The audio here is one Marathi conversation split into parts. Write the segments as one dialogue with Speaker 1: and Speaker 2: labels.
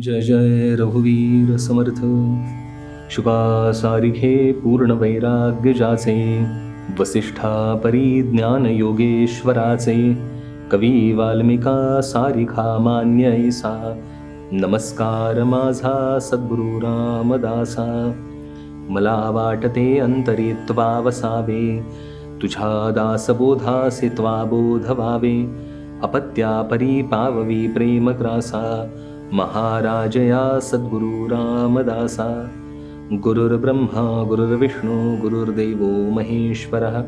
Speaker 1: जय जय रघुवीर समर्थ। शुकासारिखे पूर्ण वैराग्य जाचे। वसिष्ठा परिज्ञान योगेश्वराचे। कवी वाल्मिका सारिखा मान्यैसा नमस्कार माझा सद्गुरु रामदासा। मला वाटते अंतरी त्वा वसावे। तुझ्या दासबोधासे त्वा बोधवावे। अपत्या परी पाववी प्रेमग्रासा महाराजया सद्गुरु रामदासा। गुरुर्ब्रह्मा गुरुर्विष्णू गुरुर्देवो महेश्वरः।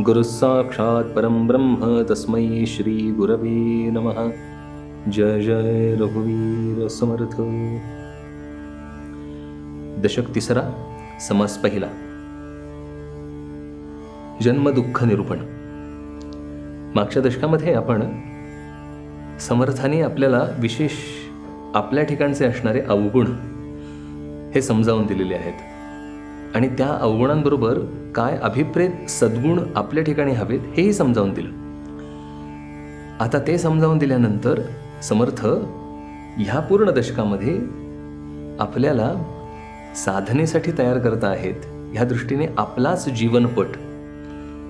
Speaker 1: गुरुस्साक्षात् परं ब्रह्म तस्मै श्रीगुरवे नमः। जय जय रघुवीर समर्थ। दशक तिसरा समास पहिला। जन्मदुःख निरूपण। मागच्या दशकामध्ये आपण समर्थाने आपल्याला विशेष आपल्या ठिकाणचे असणारे अवगुण हे समजावून दिलेले आहेत. आणि त्या अवगुणांबरोबर काय अभिप्रेत सद्गुण आपल्या ठिकाणी हवेत हेही समजावून दिलं. आता ते समजावून दिल्यानंतर समर्थ ह्या पूर्ण दशकामध्ये आपल्याला साधनेसाठी तयार करता आहेत ह्या दृष्टीने आपलाच जीवनपट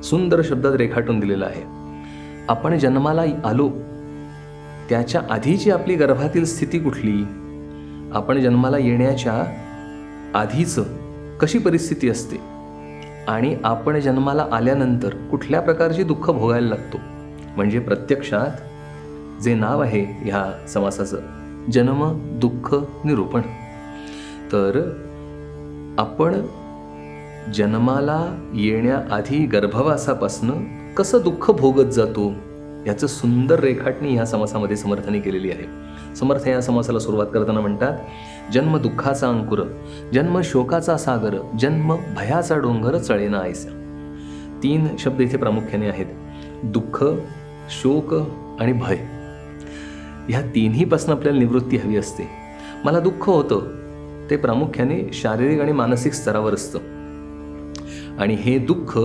Speaker 1: सुंदर शब्दात रेखाटून दिलेला आहे. आपण जन्माला आलो त्याच्या आधीची आपली गर्भातील स्थिती कुठली आपण जन्माला येण्याच्या आधीचं कशी परिस्थिती असते आणि आपण जन्माला आल्यानंतर कुठल्या प्रकारची दुःख भोगायला लागतो म्हणजे प्रत्यक्षात जे नाव आहे ह्या समासाचं जन्म दुःख निरूपण. तर आपण जन्माला येण्याआधी गर्भवासापासनं कसं दुःख भोगत जातो? याचं सुंदर रेखाटणी ह्या समासामध्ये समर्थाने केलेली आहे. समर्थ या समासाला सुरुवात करताना म्हणतात जन्म दुःखाचा अंकुर जन्म शोकाचा सागर जन्म भयाचा डोंगर चळेना आयसा. तीन शब्द इथे प्रामुख्याने आहेत दुःख शोक आणि भय. ह्या तिन्हीपासून आपल्याला निवृत्ती हवी असते. मला दुःख होतं ते प्रामुख्याने शारीरिक आणि मानसिक स्तरावर असतं. आणि हे दुःख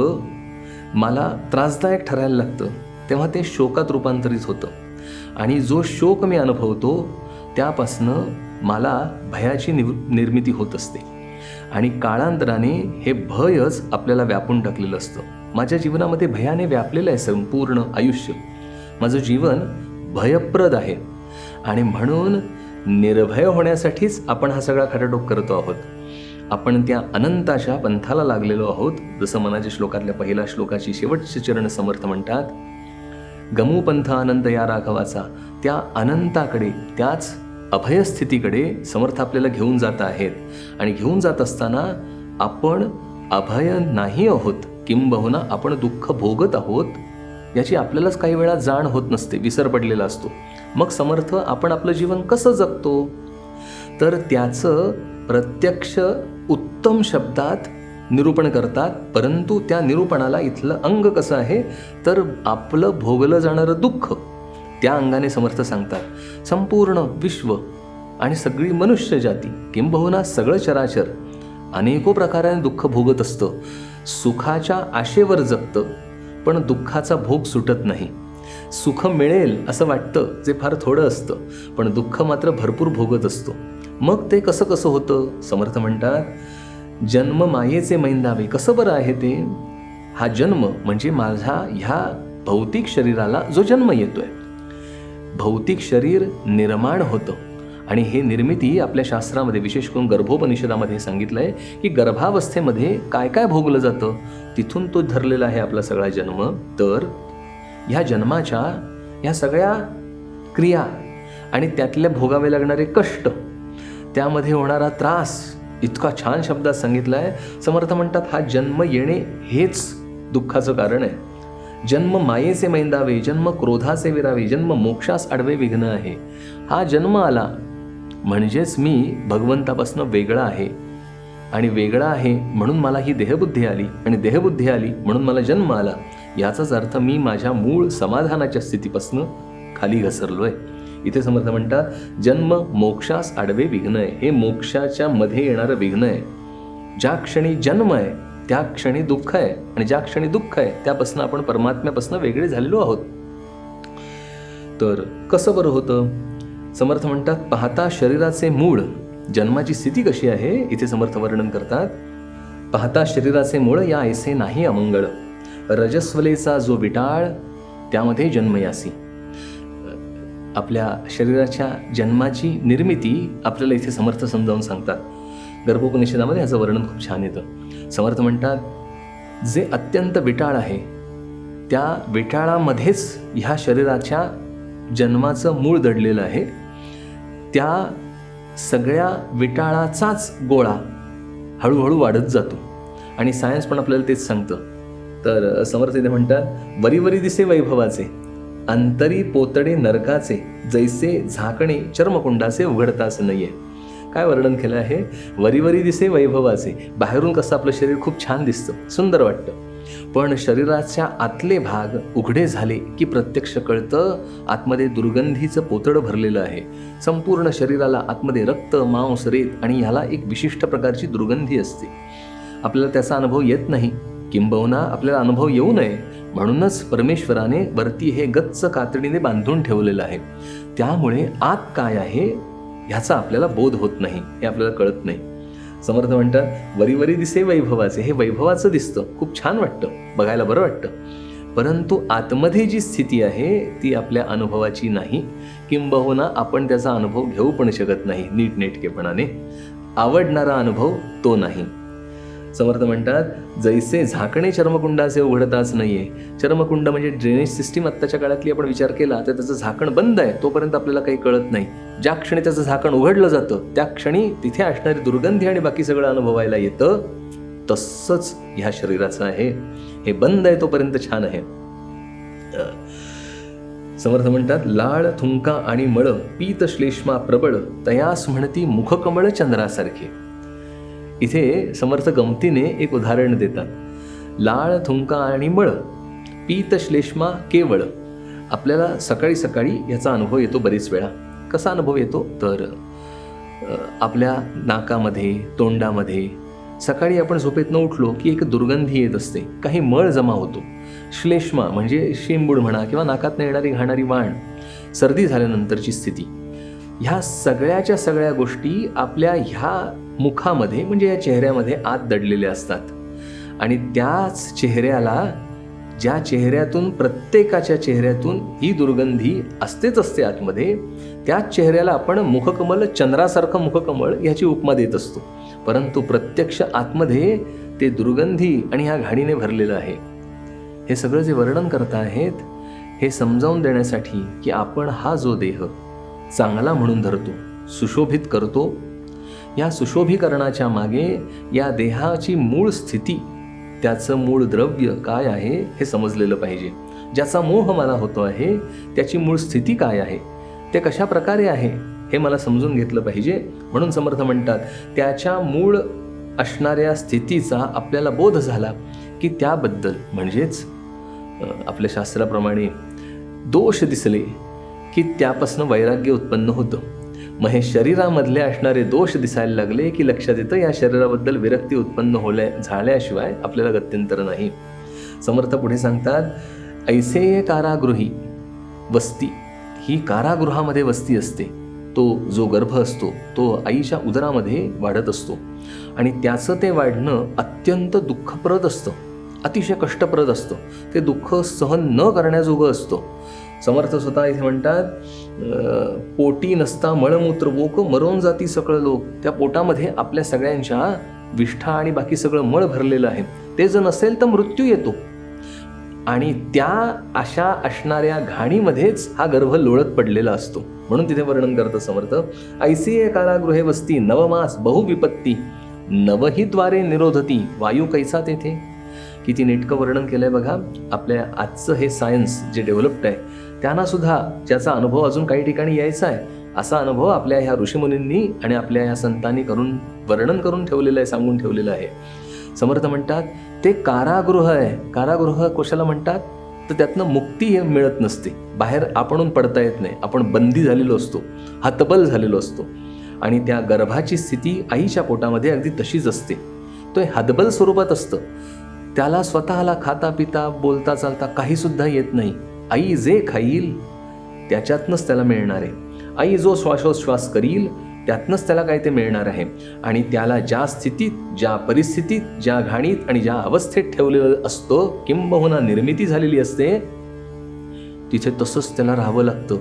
Speaker 1: मला त्रासदायक ठरायला लागतं. तेव्हा ते शोकात रूपांतरित होतं. आणि जो शोक मी अनुभवतो त्यापासनं मला भयाची निव निर्मिती होत असते. आणि काळांतराने हे भयच आपल्याला व्यापून टाकलेलं असतं. माझ्या जीवनामध्ये भयाने व्यापलेलं आहे संपूर्ण आयुष्य. माझं जीवन भयप्रद आहे. आणि म्हणून निर्भय होण्यासाठीच आपण हा सगळा खटाटोप करतो आहोत. आपण त्या अनंताच्या पंथाला लागलेलो आहोत जसं मनाच्या श्लोकातल्या पहिल्या श्लोकाची शेवटचे चरण समर्थ म्हणतात गमूपंथ अनंत या राघवाचा त्या अनंताकडे त्याच अभयस्थितीकडे समर्थ आपल्याला घेऊन जात आहेत. आणि घेऊन जात असताना आपण अभय नाही आहोत किंबहुना आपण दुःख भोगत आहोत याची आपल्यालाच काही वेळा जाण होत नसते विसर पडलेला असतो. मग समर्थ आपण आपलं जीवन कसं जगतो? तर त्याचं प्रत्यक्ष उत्तम शब्दात निरूपण करतात परंतु त्या निरूपणाला इथलं अंग कसं आहे? तर आपलं भोगलं जाणारं दुःख. त्या अंगाने समर्थ सांगतात संपूर्ण विश्व आणि सगळी मनुष्य जाती किंबहुना सगळं चराचर अनेको प्रकाराने दुःख भोगत असतं. सुखाच्या आशेवर जगतं पण दुःखाचा भोग सुटत नाही. सुख मिळेल असं वाटतं जे फार थोडं असतं पण दुःख मात्र भरपूर भोगत असतो. मग ते कसं कसं होतं? समर्थ म्हणतात जन्म मायेचे मैंदावे. कसं बरं आहे ते? हा जन्म म्हणजे माझा ह्या भौतिक शरीराला जो जन्म येतोय. भौतिक शरीर निर्माण होतं. आणि हे निर्मिती आपल्या शास्त्रामध्ये विशेष करून गर्भोपनिषदामध्ये सांगितलं आहे की गर्भावस्थेमध्ये काय काय भोगलं जातं? तिथून तो धरलेला आहे आपला सगळा जन्म. तर ह्या जन्माच्या ह्या सगळ्या क्रिया आणि त्यातल्या भोगावे लागणारे कष्ट त्यामध्ये होणारा त्रास इतका छान शब्दात सांगितला आहे समर्थ म्हणतात हा जन्म येणे हेच दुःखाचं कारण आहे. जन्म मायेचे मैंदावे जन्म क्रोधाचे विरावे जन्म मोक्षास आडवे विघ्न आहे. हा जन्म आला म्हणजेच मी भगवंतापासून वेगळा आहे. आणि वेगळा आहे म्हणून मला ही देहबुद्धी आली. आणि देहबुद्धी आली म्हणून मला जन्म आला. याचाच अर्थ मी माझ्या मूळ समाधानाच्या स्थितीपासून खाली घसरलो आहे इथे समर्थ म्हणतात जन्म मोक्षास आडवे विघ्न आहे हे मोक्षाच्या मध्ये येणारं विघ्न आहे ज्या क्षणी जन्म आहे त्या क्षणी दुःख आहे आणि ज्या क्षणी दुःख आहे त्यापासून आपण परमात्म्यापासून वेगळे झालेलो आहोत. तर कसं बरं होतं? समर्थ म्हणतात पाहता शरीराचे मूळ. जन्माची स्थिती कशी आहे? इथे समर्थ वर्णन करतात. पाहता शरीराचे मूळ या ऐसे नाही अमंगळ. रजस्वलेचा जो विटाळ त्यामध्ये जन्मयासी. आपल्या शरीराच्या जन्माची निर्मिती आपल्याला इथे समर्थ समजावून सांगतात. गर्भोपनिषदामध्ये ह्याचं वर्णन खूप छान येतं. समर्थ म्हणतात जे अत्यंत विटाळ आहे त्या विटाळामध्येच ह्या शरीराच्या जन्माचं मूळ दडलेलं आहे. त्या सगळ्या विटाळाचाच गोळा हळूहळू वाढत जातो. आणि सायन्स पण आपल्याला तेच सांगतं. तर समर्थ इथे म्हणतात वरी वरी दिसे वैभवाचे अंतरी पोतडे नरकाचे जैसे झाकणे चर्मकुंडाचे उघडताच नाहीये काय वर्णन केलं आहे? वरीवरी दिसे वैभवाचे. बाहेरून कसं आपलं शरीर खूप छान दिसतं सुंदर वाटतं. पण शरीराच्या आतले भाग उघडे झाले की प्रत्यक्ष कळतं आतमध्ये दुर्गंधीचं पोतडं भरलेलं आहे. संपूर्ण शरीराला आतमध्ये रक्त मांस रेत आणि ह्याला एक विशिष्ट प्रकारची दुर्गंधी असते. आपल्याला त्याचा अनुभव येत नाही. किंबहुना आपल्याला अनुभव येऊ नये म्हणूनच परमेश्वराने वरती हे गच्च कातडीने बांधून ठेवलेलं आहे. त्यामुळे आत काय आहे ह्याचा आपल्याला बोध होत नाही हे आपल्याला कळत नाही. समर्थ म्हणतात वरीवरी दिसे वैभवाचे हे वैभवाचं दिसतं खूप छान वाटतं बघायला बरं वाटतं. परंतु आतमध्ये जी स्थिती आहे ती आपल्या अनुभवाची नाही किंबहुना आपण त्याचा अनुभव घेऊ पण शकत नाही नीटनेटकेपणाने. आवडणारा अनुभव तो नाही. समर्थ म्हणतात जैसे झाकणे चर्मकुंडाचे उघडताच नाहीये. चर्मकुंड म्हणजे ड्रेनेज सिस्टीम आत्ताच्या काळातली आपण विचार केला तर त्याचं झाकण बंद आहे तोपर्यंत आपल्याला काही कळत नाही. ज्या क्षणी त्याचं झाकण उघडलं जातं त्या क्षणी तिथे असणारी दुर्गंधी आणि बाकी सगळं अनुभवायला येतं तसंच ह्या शरीराचं आहे. हे बंद आहे तोपर्यंत छान आहे. समर्थ म्हणतात लाळ थुंका आणि मळ पीत श्लेष्मा प्रबळ तयास म्हणती मुखकमळ चंद्रासारखे. इथे समर्थ गमतीने एक उदाहरण देतात. लाळ थुंका आणि मळ पीत श्लेष्मा केवळ. आपल्याला सकाळी सकाळी याचा अनुभव येतो बरीच वेळा. कसा अनुभव येतो? तर आपल्या नाकामध्ये तोंडामध्ये सकाळी आपण झोपेतनं उठलो की एक दुर्गंधी येत असते. काही मळ जमा होतो. श्लेष्मा म्हणजे शेंबूड म्हणा किंवा नाकातनं येणारी घाणारी वाण सर्दी झाल्यानंतरची स्थिती. ह्या सगळ्याच्या सगळ्या गोष्टी आपल्या ह्या मुखामध्ये म्हणजे या चेहऱ्यामध्ये आत दडलेले असतात. आणि त्याच चेहऱ्याला ज्या चेहऱ्यातून प्रत्येकाच्या चेहऱ्यातून ही दुर्गंधी असतेच असते आतमध्ये त्याच चेहऱ्याला आपण मुखकमल चंद्रासारखं मुखकमळ ह्याची उपमा देत असतो. परंतु प्रत्यक्ष आतमध्ये ते दुर्गंधी आणि ह्या घाणीने भरलेलं आहे. हे सगळं जे वर्णन करत आहेत हे समजावून देण्यासाठी की आपण हा जो देह चांगला म्हणून धरतो सुशोभित करतो या सुशोभीकरणाच्या मागे या देहाची मूळ स्थिती त्याचं मूळ द्रव्य काय आहे हे समजलेलं पाहिजे. ज्याचा मोह मला होतो आहे त्याची मूळ स्थिती काय आहे ते कशा प्रकारे आहे हे मला समजून घेतलं पाहिजे. म्हणून समर्थ म्हणतात त्याच्या मूळ असणाऱ्या स्थितीचा आपल्याला बोध झाला की त्याबद्दल. म्हणजेच आपल्या शास्त्राप्रमाणे दोष दिसले की त्यापासून वैराग्य उत्पन्न होतं. मग हे शरीरामधले असणारे दोष दिसायला लागले की लक्षात येतं या शरीराबद्दल विरक्ती उत्पन्न होल्या झाल्याशिवाय आपल्याला गत्यंतर नाही. समर्थ पुढे सांगतात ऐसे कारागृही वस्ती ही कारागृहामध्ये वस्ती असते. तो जो गर्भ असतो तो आईच्या उदरामध्ये वाढत असतो. आणि त्याचं ते वाढणं अत्यंत दुःखप्रद असतं. अतिशय कष्टप्रद असतं. ते दुःख सहन न करण्याजोगं असतं. समर्थ स्वतः इथे म्हणतात पोटी नसता मळमूत्र वोक मरून जाती सगळं लोक. त्या पोटामध्ये आपल्या सगळ्यांच्या विष्ठा आणि बाकी सगळं मळ भरलेलं आहे. ते जर नसेल तर मृत्यू येतो. आणि त्या अशा असणाऱ्या घाणीमध्येच हा गर्भ लोळत पडलेला असतो. म्हणून तिथे वर्णन करतं समर्थ ऐसी कारागृहे वस्ती नवमास बहुविपत्ती नवही द्वारे निरोधती वायू कैसा तेथे? किती नेटकं वर्णन केलंय बघा. आपल्या आजचं हे सायन्स जे डेव्हलप्ड आहे त्यांना सुद्धा ज्याचा अनुभव अजून काही ठिकाणी यायचा आहे असा अनुभव आपल्या ह्या ऋषीमुनींनी आणि आपल्या ह्या संतांनी करून वर्णन करून ठेवलेलं आहे सांगून ठेवलेलं आहे. समर्थ म्हणतात ते कारागृह आहे. कारागृह कशाला म्हणतात? तर त्यातनं मुक्ती मिळत नसते. बाहेर आपणून पडता येत नाही. आपण बंदी झालेलो असतो. हतबल झालेलो असतो. आणि त्या गर्भाची स्थिती आईच्या पोटामध्ये अगदी तशीच असते. तो हे हतबल स्वरूपात असतं. त्याला स्वतःला खाता पिता बोलता चालता काहीसुद्धा येत नाही. आई जे खाईल त्याच्यातनंच त्याला मिळणार. आहे आई जो श्वासोश्वास करील त्यातनंच त्याला काय ते मिळणार आहे. आणि त्याला ज्या स्थितीत ज्या परिस्थितीत ज्या घाणीत आणि ज्या अवस्थेत ठेवलेलं असतं किंबहुना निर्मिती झालेली असते तिथे तसंच त्याला राहावं लागतं.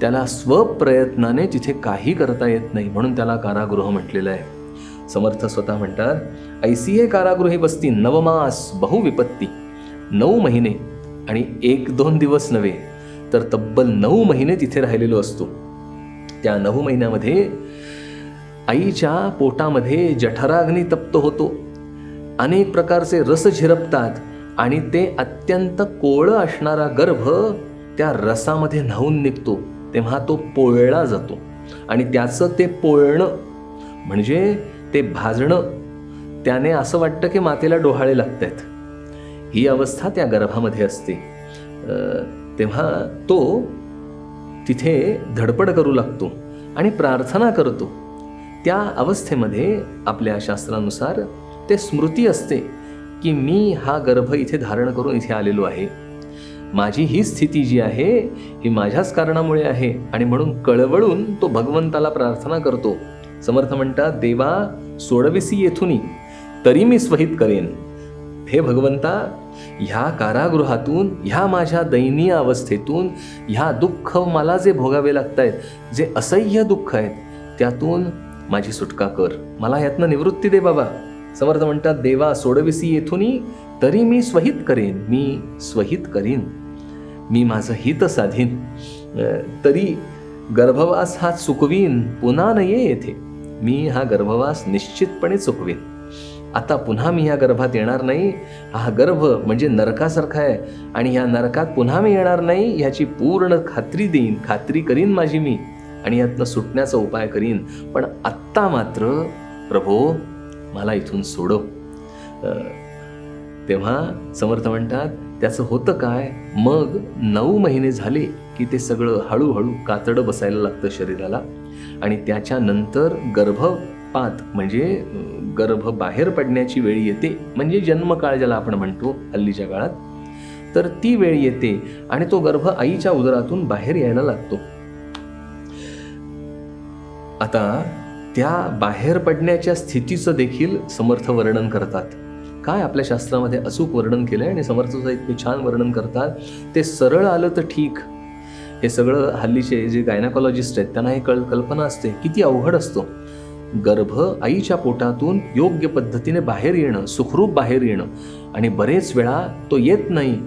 Speaker 1: त्याला स्वप्रयत्नाने तिथे काही करता येत नाही म्हणून त्याला कारागृह म्हटलेलं आहे. समर्थ स्वतः म्हणतात ऐसिये कारागृही बसती नवमास बहुविपत्ती. नऊ महिने आणि एक दोन दिवस नव्हे तर तब्बल नऊ महिने तिथे राहिलेलो असतो. त्या नऊ महिन्यामध्ये आईच्या पोटामध्ये जठराग्नी तप्त होतो. अनेक प्रकारचे रस झिरपतात आणि ते अत्यंत कोवळं असणारा गर्भ त्या रसामध्ये न्हावून निघतो तेव्हा तो पोळला जातो. आणि त्याचं ते पोळणं म्हणजे ते भाजणं त्याने असं वाटतं की मातेला डोहाळे लागत आहेत ही अवस्था त्या गर्भामध्ये असते. तेव्हा तो तिथे धडपड करू लागतो आणि प्रार्थना करतो. त्या अवस्थेमध्ये आपल्या शास्त्रानुसार ते स्मृती असते की मी हा गर्भ इथे धारण करून इथे आलेलो आहे. माझी ही स्थिती जी आहे ही माझ्याच कारणामुळे आहे आणि म्हणून कळवळून तो भगवंताला प्रार्थना करतो. समर्थ म्हणतात देवा सोडविसी येथून तरी मी स्वहित करेन. हे भगवंता ह्या कारागृहातून ह्या माझ्या दयनीय अवस्थेतून ह्या दुःख मला जे भोगावे लागत आहेत जे असह्य दुःख आहेत त्यातून माझी सुटका कर. मला यातनं निवृत्ती दे बाबा. समर्थ म्हणतात देवा सोडविसी येथूनही तरी मी स्वहित करेन. मी स्वहित करीन. मी माझं हित साधीन. तरी गर्भवास हा चुकवीन पुन्हा न ये येथे. मी हा गर्भवास निश्चितपणे चुकवीन आता पुन्हा मी ह्या गर्भात येणार नाही. हा गर्भ म्हणजे नरकासारखा आहे. आणि ह्या नरकात पुन्हा मी येणार नाही ह्याची पूर्ण खात्री देईन. खात्री करीन माझी मी. आणि यातनं सुटण्याचा उपाय करीन. पण आत्ता मात्र प्रभो मला इथून सोडव तेव्हा समर्थ म्हणतात त्याचं होतं काय? मग नऊ महिने झाले की ते सगळं हळूहळू कातडं बसायला लागतं शरीराला. आणि त्याच्यानंतर गर्भ पात म्हणजे गर्भ बाहेर पडण्याची वेळ येते म्हणजे जन्मकाळ ज्याला आपण म्हणतो हल्लीच्या काळात तर ती वेळ येते आणि तो गर्भ आईच्या उदरातून बाहेर यायला लागतो. आता त्या बाहेर पडण्याच्या स्थितीचं देखील समर्थ वर्णन करतात. काय आपल्या शास्त्रामध्ये अचूक वर्णन केलंय आणि समर्थचं इतके छान वर्णन करतात? ते सरळ आलं तर ठीक. हे सगळं हल्लीचे जे गायनाकॉलॉजिस्ट आहेत त्यांना हे कळ कल्पना असते. किती अवघड असतो. गर्भ आईच्या पोटातून योग्य पद्धतीने बाहेर येणं सुखरूप बाहेर येणं. आणि बरेच वेळा तो येत नाही.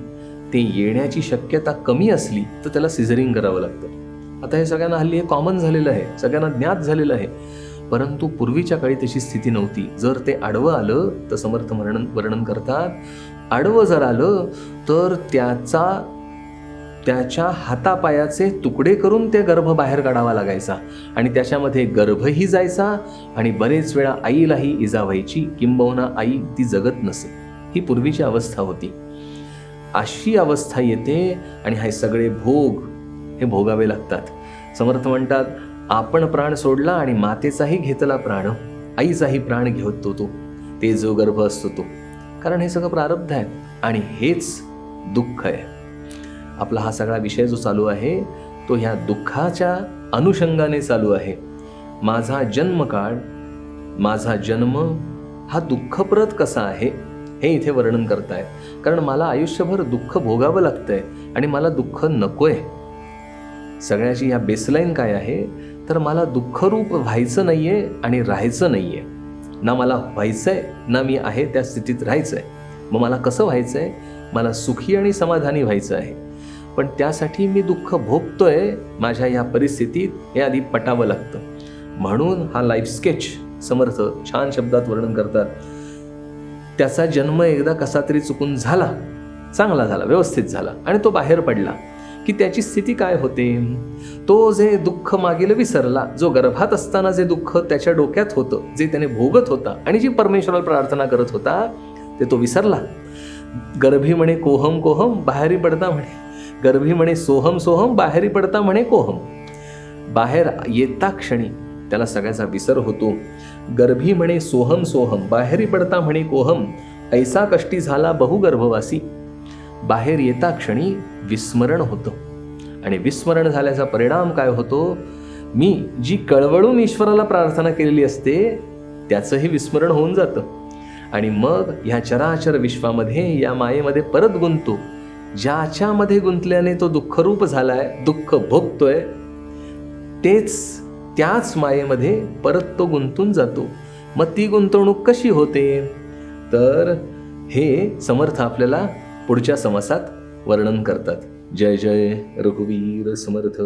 Speaker 1: ते येण्याची शक्यता कमी असली तर त्याला सिझरिंग करावं लागतं. आता हे सगळ्यांना हल्ली हे कॉमन झालेलं आहे. सगळ्यांना ज्ञात झालेलं आहे. परंतु पूर्वीच्या काळी तशी स्थिती नव्हती. जर ते आडवं आलं तर समर्थ वर्णन वर्णन करतात. आडवं जर आलं तर त्याचा त्याच्या हातापायाचे तुकडे करून ते गर्भ बाहेर काढावा लागायचा. आणि त्याच्यामध्ये गर्भही जायचा आणि बरेच वेळा आईलाही इजा व्हायची. किंबहुना आई ती जगत नसे. ही पूर्वीची अवस्था होती. अशी अवस्था येते आणि हे सगळे भोग हे भोगावे लागतात. समर्थ म्हणतात आपण प्राण सोडला आणि मातेचाही घेतला प्राण. आईचाही प्राण घेतो तो ते. जो गर्भ असतो तो. कारण हे सगळं प्रारब्ध आहे आणि हेच दुःख आहे. आपला हा सगळा विषय जो चालू आहे तो ह्या दुःखाच्या अनुषंगाने चालू आहे. माझा जन्मकाळ माझा जन्म हा दुःखप्रद कसा आहे हे इथे वर्णन करताय कारण मला आयुष्यभर दुःख भोगावं लागतंय आणि मला दुःख नकोय. सगळ्याची ह्या बेसलाईन काय आहे? तर मला दुःखरूप व्हायचं नाहीये आणि राहायचं नाहीये. ना मला व्हायचंय ना मी आहे त्या स्थितीत राहायचंय. मग मला कसं व्हायचंय? मला सुखी आणि समाधानी व्हायचं आहे. पण त्यासाठी मी दुःख भोगतोय. माझ्या या परिस्थितीत हे आधी पटावं लागतं. म्हणून हा लाईफ स्केच समर्थ छान शब्दात वर्णन करतात. त्याचा जन्म एकदा कसा तरी चुकून झाला चांगला झाला व्यवस्थित झाला आणि तो बाहेर पडला. की त्याची स्थिती काय होते? तो जे दुःख मागील विसरला जो गर्भात असताना जे दुःख त्याच्या डोक्यात होतं जे त्याने भोगत होता आणि जी परमेश्वराला प्रार्थना करत होता ते तो विसरला. गर्भी म्हणे कोहम कोहम बाहेरी पडता म्हणे. गर्भी म्हणे सोहम सोहम बाहेरी पडता म्हणे कोहम. बाहेर येता क्षणी त्याला सगळ्याचा विसर होतो. गर्भी म्हणे सोहम सोहम बाहेरी पडता म्हणे कोहम ऐसा कष्टी झाला बहुगर्भवासी बाहेर येता क्षणी विस्मरण होतं. आणि विस्मरण झाल्याचा परिणाम काय होतो? मी जी कळवळून ईश्वराला प्रार्थना केलेली असते त्याचंही विस्मरण होऊन जातं. आणि मग ह्या चराचर विश्वामध्ये या मायेमध्ये परत गुंततो. ज्याच्यामध्ये गुंतल्याने तो दुःखरूप झालाय दुःख भोगतोय तेच त्याच मायेमध्ये परत तो गुंतून जातो. मग ती गुंतवणूक कशी होते? तर हे समर्थ आपल्याला पुढच्या समासात वर्णन करतात. जय जय रघुवीर समर्थ.